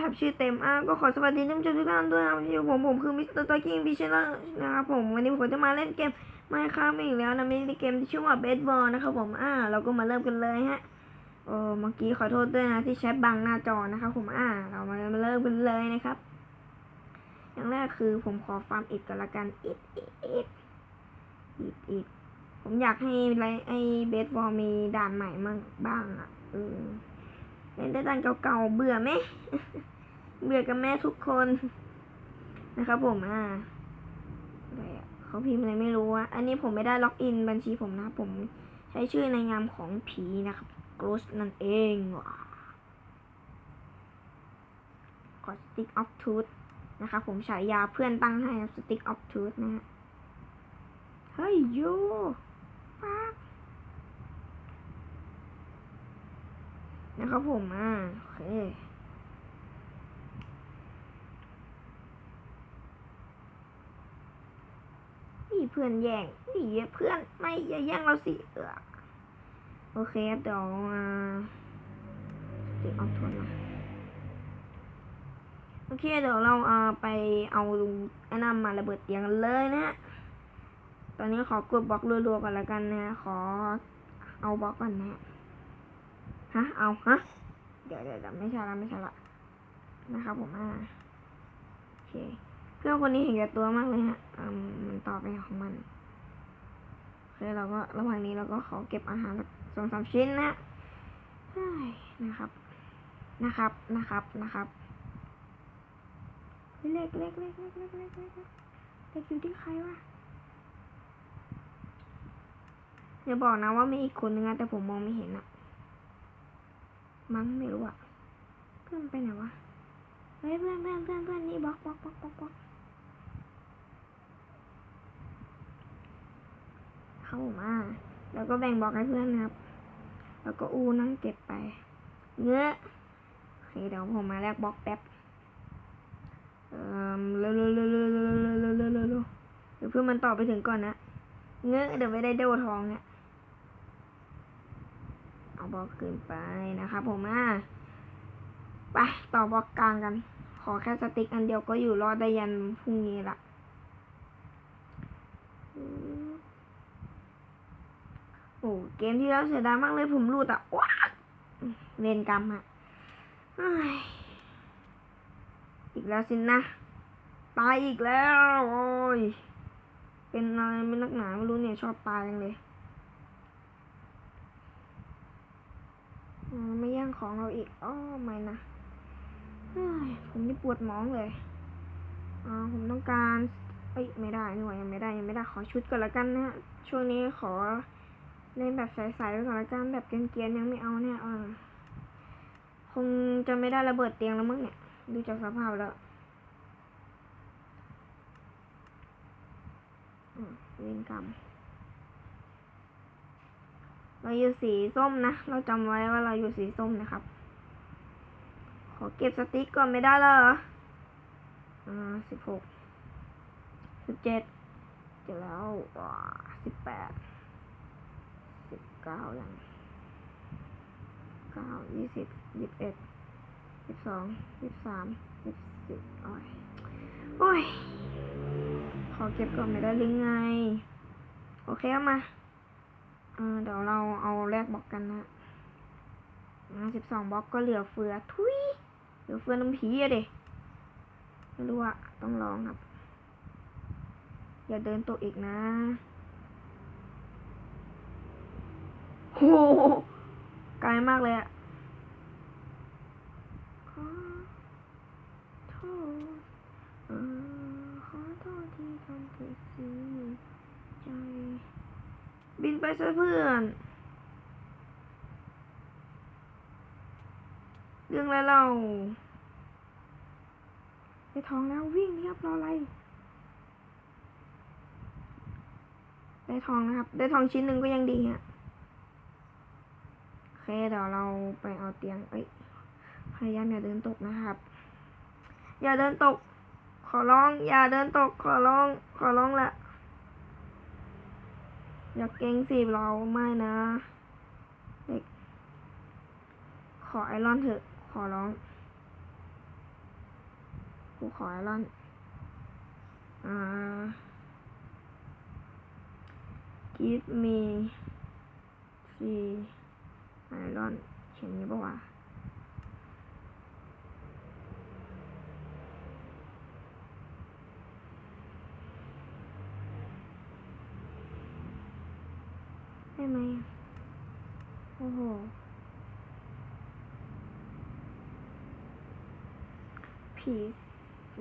แท็บชื่อเต็มอะก็ขอสวัสดีท่านผู้ชมทุกท่านด้วยนะครับอยู่ผมผมคือมิสเตอร์ตอกิ้งพิชเนอร์นะครับผมวันนี้ผมจะมาเล่นเกมไม่ค้าอีกแล้วนะมินิเกมที่ชื่อว่าเบสบอลนะครับผมอ่าเราก็มาเริ่มกันเลยฮะโอ้เมื่อกี้ขอโทษด้วยนะที่แชทบังหน้าจอนะครับผมอ่า เรามาเริ่มกันเลยนะครับ อย่างแรกคือผมขอฟาร์มอิดก่อนละกันอิดอิดอิดอิดอิดผมอยากให้ไรไอเบสบอลมีด่านใหม่มั่งบ้างอะเออ เล่นได้ด่านเก่าๆเบื่อไหมเบื่อกับแม่ทุกคนนะครับผมอ่าเขาพิมพ์อะไรไม่รู้อะอันนี้ผมไม่ได้ล็อกอินบัญชีผมนะ ผมใช้ชื่อในนามของผีนะครับกรสนั่นเองว้าขอ stick of truth นะครับผมฉายาเพื่อนตั้งให้ stick of truth นะฮะ เฮ้ยโยฟัก นะครับผมอ่าโอเคนี่เพื่อนแย่งนี่เพื่อนไม่อย่าแย่งเราสิเออโอเคเดี๋ยวอ่าติดเอาทวนมาโอเคเดี๋ยวเราเอาไปเอาลุงไอ้นมาระเบิดเตียงกันเลยนะฮะตอนนี้ขอกดบล็อกรัวๆก่อนละกันนะ ขอเอาบล็อกก่อนนะ ฮะ เอาฮะ เดี๋ยวเดี๋ยวไม่ใช่ละไม่ใช่ละนะครับผมอ่าโอเคเพื่อนคนนี้เห็นแก่ตัวมากเลยฮะอืมมันต่อไปของมันโอเคเราก็ระหว่างนี้เราก็ขอเก็บอาหารสักสองสามชิ้นนะนะครับ นะครับ นะครับ นะครับ เล็กเล็กเล็กเล็กเล็กเล็กเล็กเล็กเล็กอยู่ที่ใครวะอย่าบอกนะว่ามีอีกคนนึงอะแต่ผมมองไม่เห็นอะ มั้งไม่รู้อะเพื่อนไปไหนวะเฮ้ยเพื่อนเพื่อนเพื่อนเพื่อนนี่บล็อกบล็อกบล็อกบล็อกบล็อกเข้ามา แล้วก็แบ่งบล็อกให้เพื่อนนะครับ แล้วก็อูนั่งเก็บไปเงื้อโอเคเดี๋ยวผมมาแลกบล็อกแป๊บเอ่อเร็วเร็วเร็วเร็วเร็วเร็วเร็วเร็วเร็วเร็วเดี๋ยวเพื่อนมันต่อไปถึงก่อนนะเงื้อเดี๋ยวไม่ได้โดทองเนี่ย เอาบล็อกขึ้นไปนะครับผมอะไปต่อบล็อกกลางกัน ขอแค่สติ๊กอันเดียวก็อยู่รอดได้ยันพรุ่งนี้ละโอ้เกมที่แล้วเสียดายมากเลยผมรูดอะว้าเวรกรรมอะอีกแล้วสินะตายอีกแล้ว โอ้ย เป็นอะไรไม่นักหนาไม่รู้เนี่ย ชอบตายจังเลยอ๋อ ไม่ย่งของเราอีกอ้อไม่นะเฮ้ยผมนี่ปวดหมองเลยอ่าผมต้องการเอ้ยไม่ได้นี่หว่ายังไม่ได้ยังไม่ได้ขอชุดก่อนละกันนะช่วงนี้ขอเล่นแบบใสๆไว้ก่อนละกันแบบเกรียนๆยังไม่เอาเนี่ยเออคงจะไม่ได้ระเบิดเตียงแล้วมั้งเนี่ย ดูจากสภาพแล้วอืมเวรกรรม เราอยู่สีส้มนะ เราจำไว้ว่าเราอยู่สีส้มนะครับ ขอเก็บสติ๊กก่อนไม่ได้เหรออ่าสิบหกสิบเจ็ดเจ็ดแล้วว้าสิบแปดสิบเก้ายังเก้ายี่สิบยี่สิบเอ็ดยี่สิบสองยี่สิบสามยี่สิบโอ้ยโอ้ย ขอเก็บก่อนไม่ได้หรือไง โอเคเอามา เดี๋ยวเราเอาแลกบอกกันนะอ่าสิบสองบล็อกก็เหลือเฟือ ทุยเหลือเฟือน้ำผีอะเด็ไม่รู้อะต้องลองครับ อย่าเดินตกอีกนะโหไกลมากเลยอะขอโทษขอโทษที่ทำผิดสิใจ บินไปซะเพื่อน เรื่องอะไรเราได้ทองแล้ววิ่งเรียบรออะไรได้ทองนะครับ ได้ทองชิ้นหนึ่งก็ยังดีอะโอเคเดี๋ยวเราไปเอาเตียง เอ้ย พยายามอย่าเดินตกนะครับ อย่าเดินตก ขอร้อง อย่าเดินตก ขอร้อง ขอร้องละ อย่าเก่งสิเราไม่นะขอไอรอนเถอะ ขอร้อง กูขอไอรอน อ่า give me three iron เขียนนี้ปะวะ ได้ไหมโอ้โหผี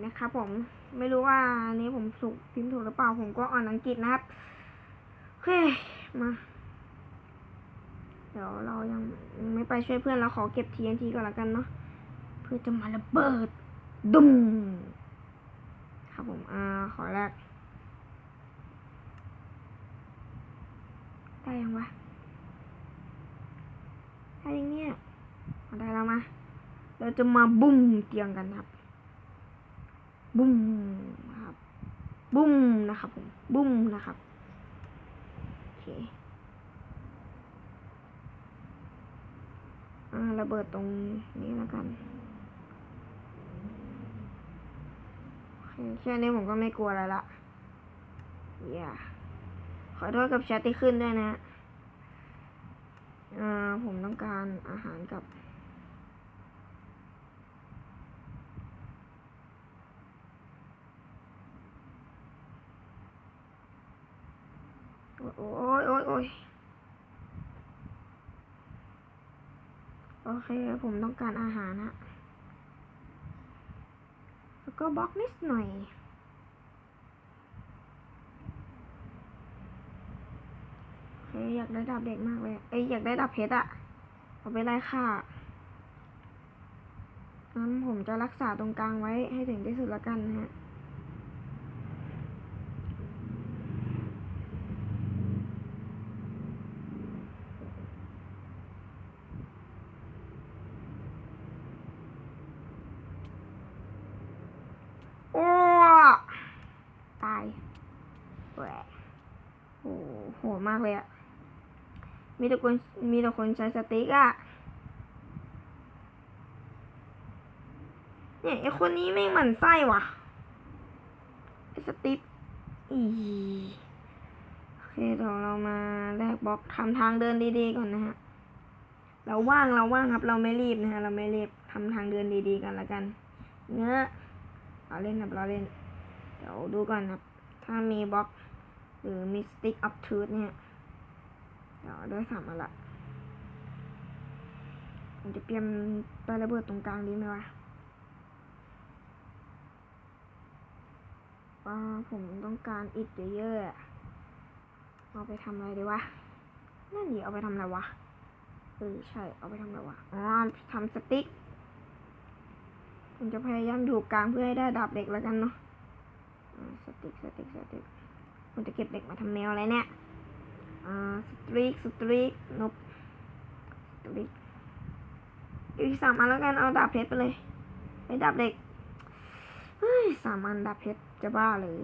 นะครับผมไม่รู้ว่าอันนี้ผมถูกพิมพ์ถูกหรือเปล่า ผมก็อ่านอังกฤษนะครับโอเคมา เดี๋ยวเรายังไม่ไปช่วยเพื่อนเราขอเก็บ TNT ก่อนละกันเนาะเพื่อจะมาระเบิดดุมครับผมอ่าขอแรก ได้ยังวะได้ยังเนี่ยเอาได้แล้วมา เราจะมาบุ้มเตียงกันครับ บุ้มนะครับ บุ้มนะครับผมบุ้มนะครับโอเคอ่าระเบิดตรงนี้แล้วกันเคแค่นี้ผมก็ไม่กลัวอะไรละอย่า ขอโทษกับแชทที่ขึ้นด้วยนะผมต้องการอาหารกับ โอ้ยโอ้ยโอ้ยโอเค ผมต้องการอาหารนะแล้วก็บล็อกนิดหน่อย อเคอยากได้ดาบเด็กมากเลย เอ้ยอยากได้ดาบเพชรอะเอาไปไล่ฆ่างั้นผมจะรักษาตรงกลางไว้ให้ถึงที่สุดละกันนะฮะโอ้ตายแหวะโหมากเลยอะ มีแต่คนมีแต่คนใช้สติ๊กอะเนี่ยไอคนนี้ไม่งหมั่นไส้ว่ะไอสติ๊กอีโอเคเดี๋ยวเรามาแลกบล็อกทำทางเดินดีๆก่อนนะฮะ เราว่างเราว่างครับ เราไม่รีบนะฮะ เราไม่รีบทำทางเดินดีๆกันละกัน เนื้อเราเล่นครับเราเล่น เดี๋ยวดูก่อนครับ ถ้ามีบล็อกหรือมีสติ๊กอัพทูธเนี่ย เดี๋ยวได้สามอันละผมจะเตรียมไประเบิดตรงกลางดีไหมวะว่าผมต้องการอิฐเยอะๆ เอาไปทำอะไรดีวะ นั่นดิเอาไปทำอะไรวะเออใช่ เอาไปทำอะไรวะ อ๋อทำสติ๊ก ผมจะพยายามอยู่กลางเพื่อให้ได้ดาบเหล็กแล้วกันเนาะสติ๊กสติ๊กสติ๊กผมจะเก็บเหล็กมาทำแมวอะไรเนี่ย อ่าสตรีกสตรีกนบสตรีกอีกสามอันแล้วกันเอาดาบเพชรไปเลยไอ้ดาบเหล็กเฮ้ยสามอันดาบเพชรจะบ้าเลย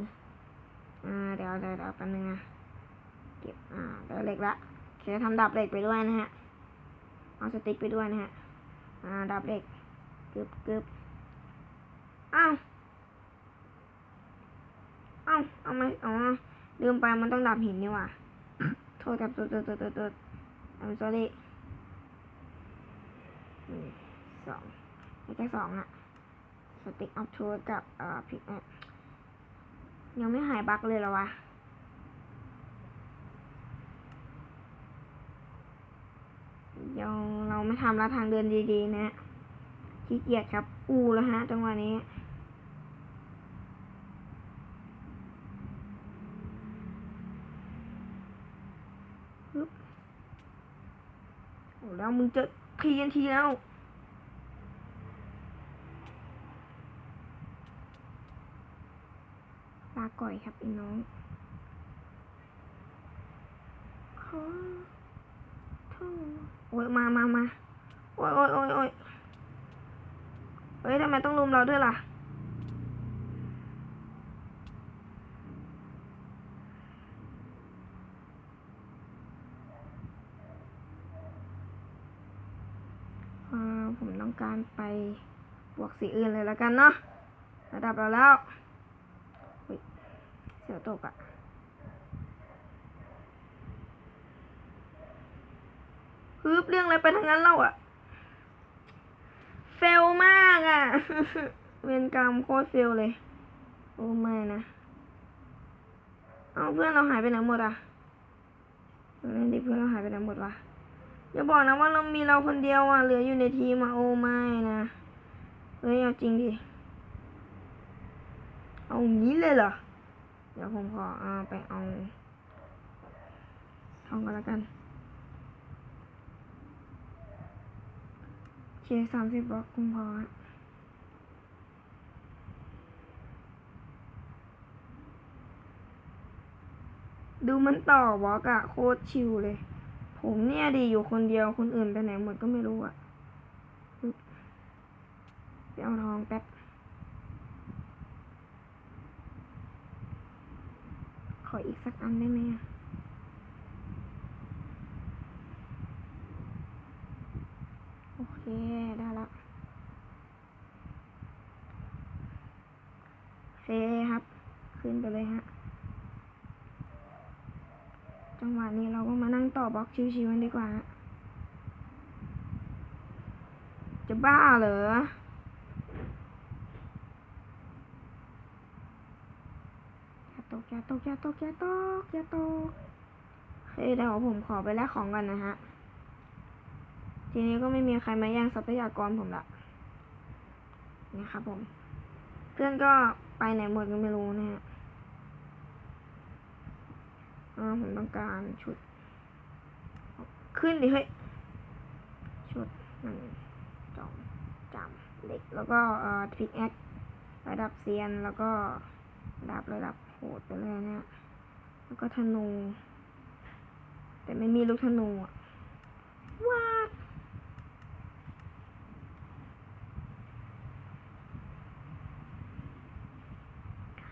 อ่าเดี๋ยวเดี๋ยวเดี๋ยวแป๊บนึงนะเก็บอ่าได้เหล็กละโอเคทำดาบเหล็กไปด้วยนะฮะเอาสติ๊กไปด้วยนะฮะอ่าดาบเหล็กกึบกึบอ้าวอ้าวเอาไมาอ๋อลืมไปมันต้องดับหินนี่หว่า ษครับโทษโทษโทษโทษโทษ I'm sorry หนึ่งสองไม่ใช่สองอะสติ๊กอัพทูกับเอ่อพิกแอยังไม่หายบั๊กเลยหรอวะยังเราไม่ทำแล้วทางเดินดีๆนะขี้เกียจครับ อู้แล้วฮะจังหวะนี้ ปึ๊บโอ้ แล้วมึงจะทีนทีแล้วลาก่อยครับไอ้น้องขอโทษโอ้ยมามามาโอ้ยโอ้ยโอ้ยโอ้ยเฮ้ยทำไมต้องลุมเราด้วยล่ะ การไปบวกสีอื่นเลยแล้วกันเนาะระดับเราแล้วเสียวตกอะฮึบเรื่องอะไรไปทางนั้นเล่าอะเฟลมากอะเวรกรรมโคตรเฟลเลย โอ้ไม่นะ เอาเพื่อนเราหายไปไหนหมดอะนั่นดิเพื่อนเราหายไปไหนหมดวะ อย่าบอกนะว่าเรามีเราคนเดียวอะ เหลืออยู่ในทีมอะโอ้ไม่นะเฮ้ยเอาจริงดิเอางี้เลยเหรอ เดี๋ยวผมขอเอาไปเอาทองกันแล้วกันเคสามสิบบล็อกคงพอดูมันต่อบล็อกอะโคตรชิวเลย ผมเนี่ยดีอยู่คนเดียวคนอื่นไปไหนหมดก็ไม่รู้อะไปเอาทองแป๊บขออีกสักอันได้ไหมอะโอเค ได้ละโอเคครับ ขึ้นไปเลยฮะ จังหวะนี้เราก็มานั่งต่อบล็อกชิวๆกันดีกว่า จะบ้าเหรออย่าตกอย่าตกอย่าตกอย่าตกอย่าตกเฮ้ยเดี๋ยวผมขอไปแลกของกันนะฮะ ทีนี้ก็ไม่มีใครมาแย่งทรัพยากรผมละนี่ครับผม เพื่อนก็ไปไหนหมดก็ไม่รู้นะฮะ อ่าผมต้องการชุด ขึ้นดิเฮ้ย ชุดหนึ่งสองจำเหล็ก แล้วก็เอ่อพิกแอคระดับเซียน แล้วก็ระดับระดับโหดไปเลยเนี่ย แล้วก็ธนู แต่ไม่มีลูกธนูอะว้าด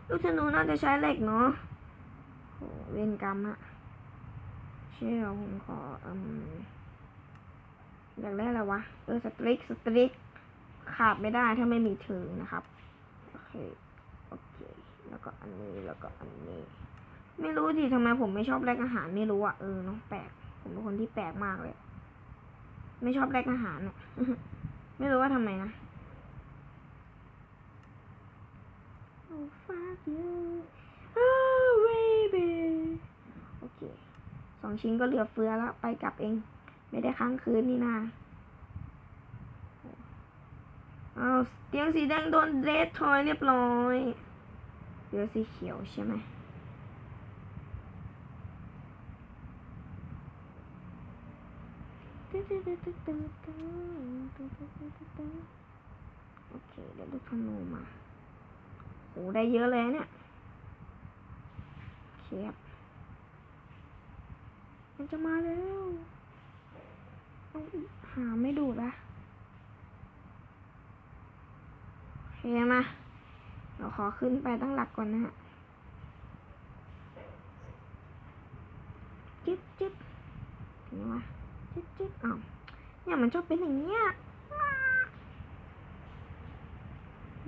ลูกธนูน่าจะใช้เหล็กเนาะ เวรกรรมอะเชื่อผมขออืมอยากได้อะไรวะ เออสตริกสตริกขาดไม่ได้ถ้าไม่มีถึงนะครับ โอเค โอเค แล้วก็อันนี้แล้วก็อันนี้ ไม่รู้ดิทำไมผมไม่ชอบแลกอาหารไม่รู้อะเออเนาะแปลก ผมเป็นคนที่แปลกมากเลย ไม่ชอบแลกอาหารอะไม่รู้ว่าทำไมนะ Oh fuck you oh baby โอเค สองชิ้นก็เหลือเฟือแล้ว ไปกลับเอง ไม่ได้ค้างคืนนี่นาเอาเตียงสีแดงโดนเดททอยเรียบร้อยเหลือสีเขียวใช่ไหมโอเค เดี๋ยวลูกธนูมาโอ้ได้เยอะเลยเนี่ยเคครับ มันจะมาแล้วเอาอีกหาไม่ดูดละโอเคมาเราขอขึ้นไปตั้งหลักก่อนนะฮะจิ๊บจิ๊บถึงวะจิ๊บจิ๊บอ้าวเนี่ยมันชอบเป็นอย่างเงี้ย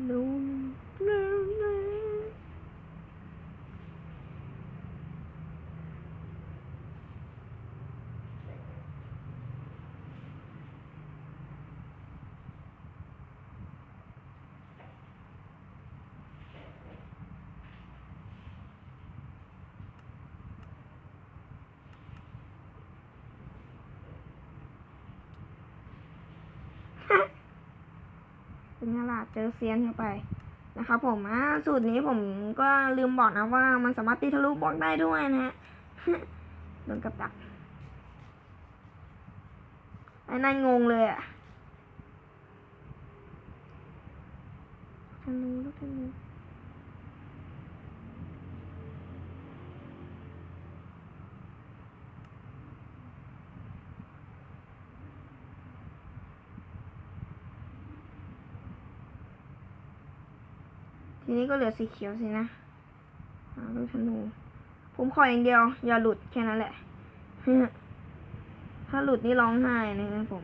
ลูนลูนลูน เป็นไงล่ะเจอเซียนเข้าไปนะครับผมอ่าสูตรนี้ผมก็ลืมบอกนะว่ามันสามารถตีทะลุบล็อกได้ด้วยนะฮะโดนกับดักไอ้นั่นงงเลยอะธนูลูกธนู ทีนี้ก็เหลือสีเขียวสินะหาลูกธนู ผมขออย่างเดียว อย่าหลุดแค่นั้นแหละ ถ้าหลุดนี่ร้องไห้นะครับผม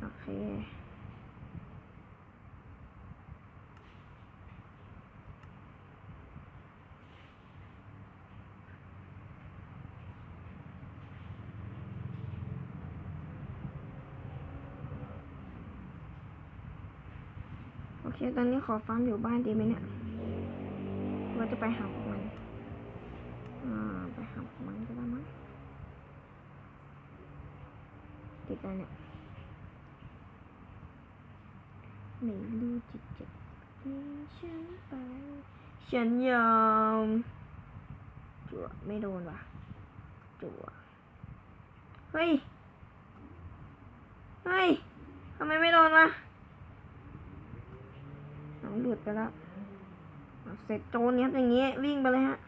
โอเค เคตอนนี้ขอฟาร์มอยู่บ้านดีไหมเนี่ยหรือว่าจะไปหาพวกมันอ่าไปหาพวกมันก็ได้มั้งติดอะไรเนี่ยไม่รู้จิตจะทิ้งฉันไปฉันยอมจั่วไม่โดนว่ะจั่วเฮ้ย เฮ้ยทำไมไม่โดนวะ หลุดไปแล้วเสร็จโจนเนี่ยครับอย่างงี้วิ่งไปเลยฮะ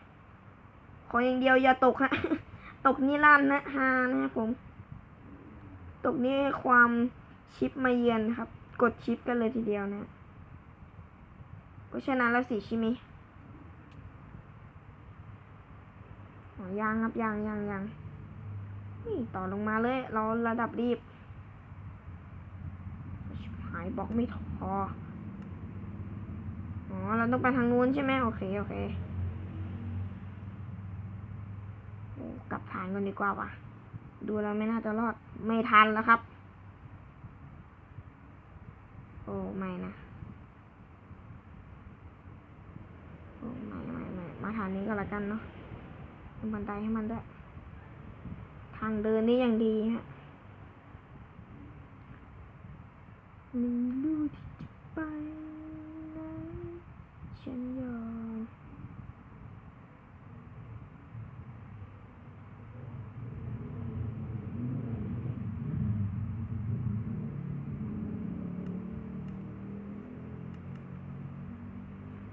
ขออย่างเดียวอย่าตกฮะ ตกนี่ลั่นนะฮานะครับผม ตกนี่ความชิปมาเยือนครับ กดชิปกันเลยทีเดียวนะก็ชนะแล้วสิชิมิยังครับยังยังยังนี่ต่อลงมาเลย เราระดับรีบชิบหายบล็อกไม่พอ อ๋อ เราต้องไปทางนู้นใช่ไหมโอเค โอเคโอ้กลับฐานก่อนดีกว่าว่ะ ดูแล้วไม่น่าจะรอด ไม่ทันแล้วครับ โอ้ไม่นะ โอ้ไม่ไม่ไม่มาทางนี้ก็แล้วกันเนาะทำบันไดให้มันด้วย ทางเดินนี่ยังดีฮะไม่รู้ที่จะไป ฉันยอม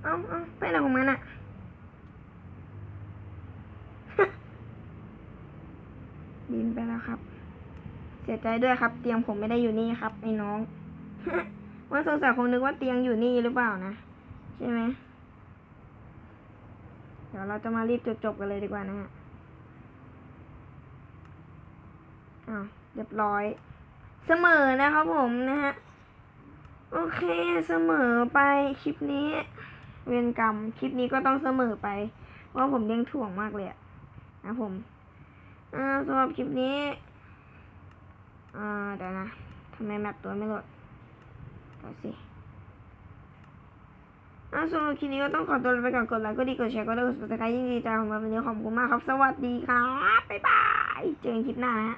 เอาเอาไปไหนของมันอะบินไปแล้วครับ เสียใจด้วยครับ เตียงผมไม่ได้อยู่นี่ครับไอ้น้อง ว่าสงสัยคงนึกว่าเตียงอยู่นี่หรือเปล่านะ ช่ไหม เดี๋ยวเราจะมารีบจบๆกันเลยดีกว่านะฮะอ้าวเรียบร้อย เสมอนะครับผมนะฮะ โอเคเสมอไปคลิปนี้ เวรกรรมคลิปนี้ก็ต้องเสมอไป เพราะผมเลี้ยงถ่วงมากเลยอะนะผมอ่าสำหรับคลิปนี้อ่าเดี๋ยวนะทำไมแมปตัวไม่โหลดเดี๋ย อ่าสำหรับคลิปนี้ก็ต้องขอตัวลาไปก่อนกดไลค์ก็ดีกดแชร์ก็ได้กด subscribe ยิ่งดีใจของเราวันนี้ขอบคุณมากครับ สวัสดีครับ บ๊ายบาย เจอกันคลิปหน้านะฮะ